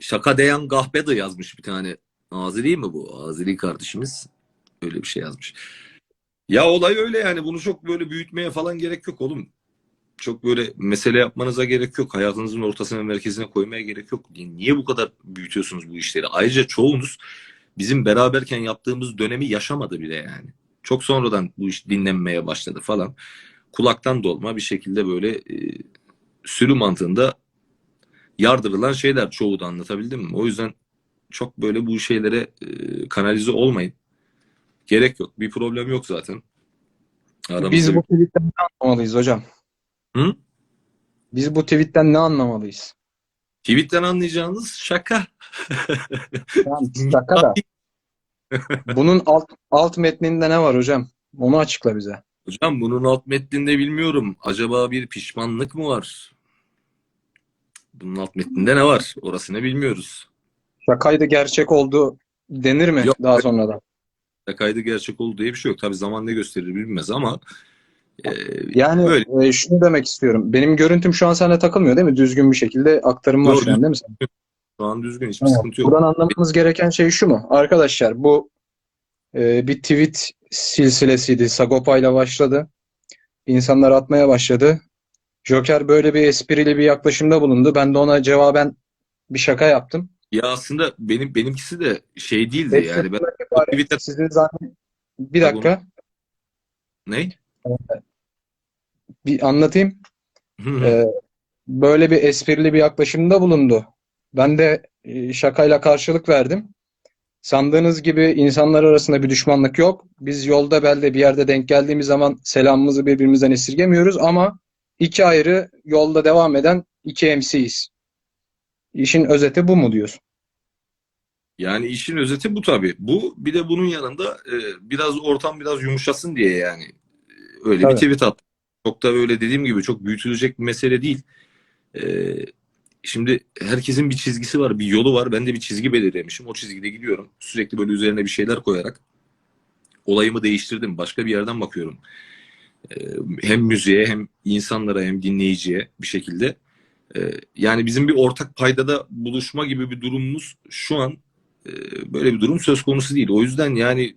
Şaka Deyan Gahbe de yazmış bir tane. Azeri mi bu? Azeri kardeşimiz. Öyle bir şey yazmış. Ya olay öyle yani. Bunu çok böyle büyütmeye falan gerek yok oğlum. Çok böyle mesele yapmanıza gerek yok. Hayatınızın ortasına merkezine koymaya gerek yok. Niye bu kadar büyütüyorsunuz bu işleri? Ayrıca çoğunuz bizim beraberken yaptığımız dönemi yaşamadı bile yani. Çok sonradan bu iş dinlenmeye başladı falan. Kulaktan dolma bir şekilde böyle e, sürü mantığında yardırılan şeyler çoğu da anlatabildim mi? O yüzden çok böyle bu şeylere e, kanalize olmayın. Gerek yok. Bir problem yok zaten. Aramızda Biz bu tweetten ne anlamalıyız hocam? Hı? Biz bu tweetten ne anlamalıyız? Tweet'ten anlayacağınız şaka. Şaka da. Bunun alt, alt metninde ne var hocam? Onu açıkla bize. Hocam bunun alt metninde bilmiyorum. Acaba bir pişmanlık mı var? Bunun alt metninde ne var? Orasını bilmiyoruz. Şakaydı gerçek oldu denir mi Yok. daha sonradan? Kaydı gerçek oldu diye bir şey yok. Tabii zaman ne gösterir bilmez ama e, Yani Böyle. e, şunu demek istiyorum. Benim görüntüm şu an seninle takılmıyor değil mi? Düzgün bir şekilde aktarım var Doğru. şu an değil mi? şu an düzgün hiçbir Tamam. sıkıntı yok. Buradan anlamamız gereken şey şu mu? Arkadaşlar bu e, bir tweet silsilesiydi. Sagopa ile başladı. İnsanlar atmaya başladı. Joker böyle bir esprili bir yaklaşımda bulundu. Ben de ona cevaben bir şaka yaptım. Ya aslında benim benimkisi de şey değildi yani. Ben Twitter- Sizin zaten bir dakika ne? bir anlatayım. Hı hı. Ee, böyle bir esprili bir yaklaşımda bulundu. Ben de e, şakayla karşılık verdim. Sandığınız gibi insanlar arasında bir düşmanlık yok. Biz yolda belde bir yerde denk geldiğimiz zaman selamımızı birbirimizden esirgemiyoruz ama iki ayrı yolda devam eden iki MC'yiz. İşin özeti bu mu diyorsun? Yani işin özeti bu tabii. Bu bir de bunun yanında e, biraz ortam biraz yumuşasın diye yani e, öyle Tabii. bir tweet attım. Çok da öyle dediğim gibi çok büyütülecek bir mesele değil. E, şimdi herkesin bir çizgisi var, bir yolu var. Ben de bir çizgi belirlemişim. O çizgide gidiyorum. Sürekli böyle üzerine bir şeyler koyarak olayımı değiştirdim. Başka bir yerden bakıyorum. E, hem müziğe hem insanlara hem dinleyiciye bir şekilde. E, yani bizim bir ortak paydada buluşma gibi bir durumumuz şu an e, böyle bir durum söz konusu değil. O yüzden yani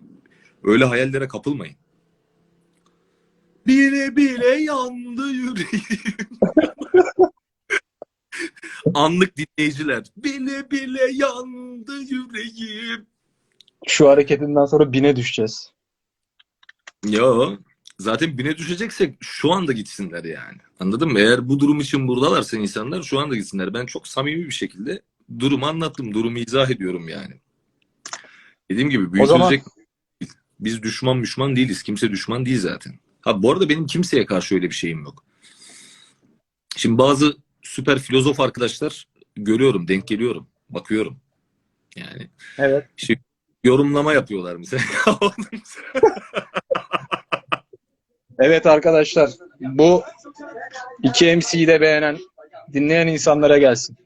öyle hayallere kapılmayın. Bile bile yandı yüreğim. Anlık dinleyiciler. Bile bile yandı yüreğim. Şu hareketinden sonra bine düşeceğiz. Yo. Zaten bine düşeceksek şu anda gitsinler yani. Anladın mı? Eğer bu durum için buradalarsa insanlar şu anda gitsinler. Ben çok samimi bir şekilde durumu anlattım. Durumu izah ediyorum yani. Dediğim gibi O zaman- büyütülecek biz düşman düşman değiliz. Kimse düşman değil zaten. Ha bu arada benim kimseye karşı öyle bir şeyim yok. Şimdi bazı süper filozof arkadaşlar görüyorum, denk geliyorum, bakıyorum. Yani Evet. yorumlama yapıyorlar mesela. Evet arkadaşlar, bu iki MC'yi de beğenen, dinleyen insanlara gelsin.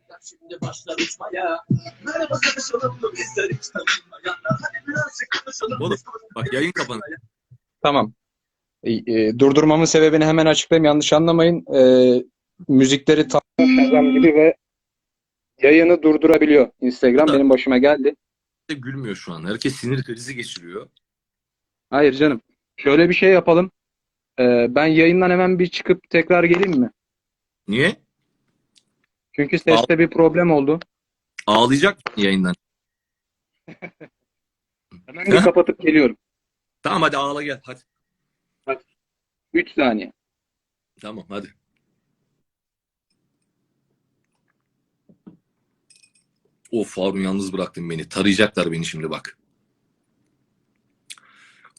Oğlum, Bak yayın kapandı. Tamam. E, e, durdurmamın sebebini hemen açıklayayım. Yanlış anlamayın. E, müzikleri tam gibi ve yayını durdurabiliyor. Instagram benim başıma geldi. gülmüyor şu an. Herkes sinir krizi geçiriyor. Hayır canım. Şöyle bir şey yapalım. E, ben yayından hemen bir çıkıp tekrar geleyim mi? Niye? Çünkü seste bir problem oldu. Ağlayacak mısın yayından. Hemen bir kapatıp geliyorum. Tamam hadi ağla gel hadi. 3 saniye. Tamam hadi. Of Harun yalnız bıraktın beni. Tarayacaklar beni şimdi bak.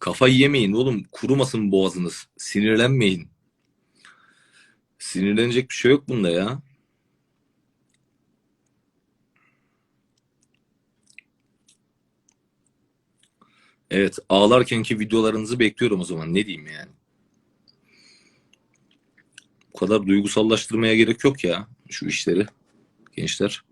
Kafayı yemeyin oğlum. Kurumasın boğazınız. Sinirlenmeyin. Sinirlenecek bir şey yok bunda ya. Evet, ağlarkenki videolarınızı bekliyorum o zaman. Ne diyeyim yani? Bu kadar duygusallaştırmaya gerek yok ya şu işleri gençler.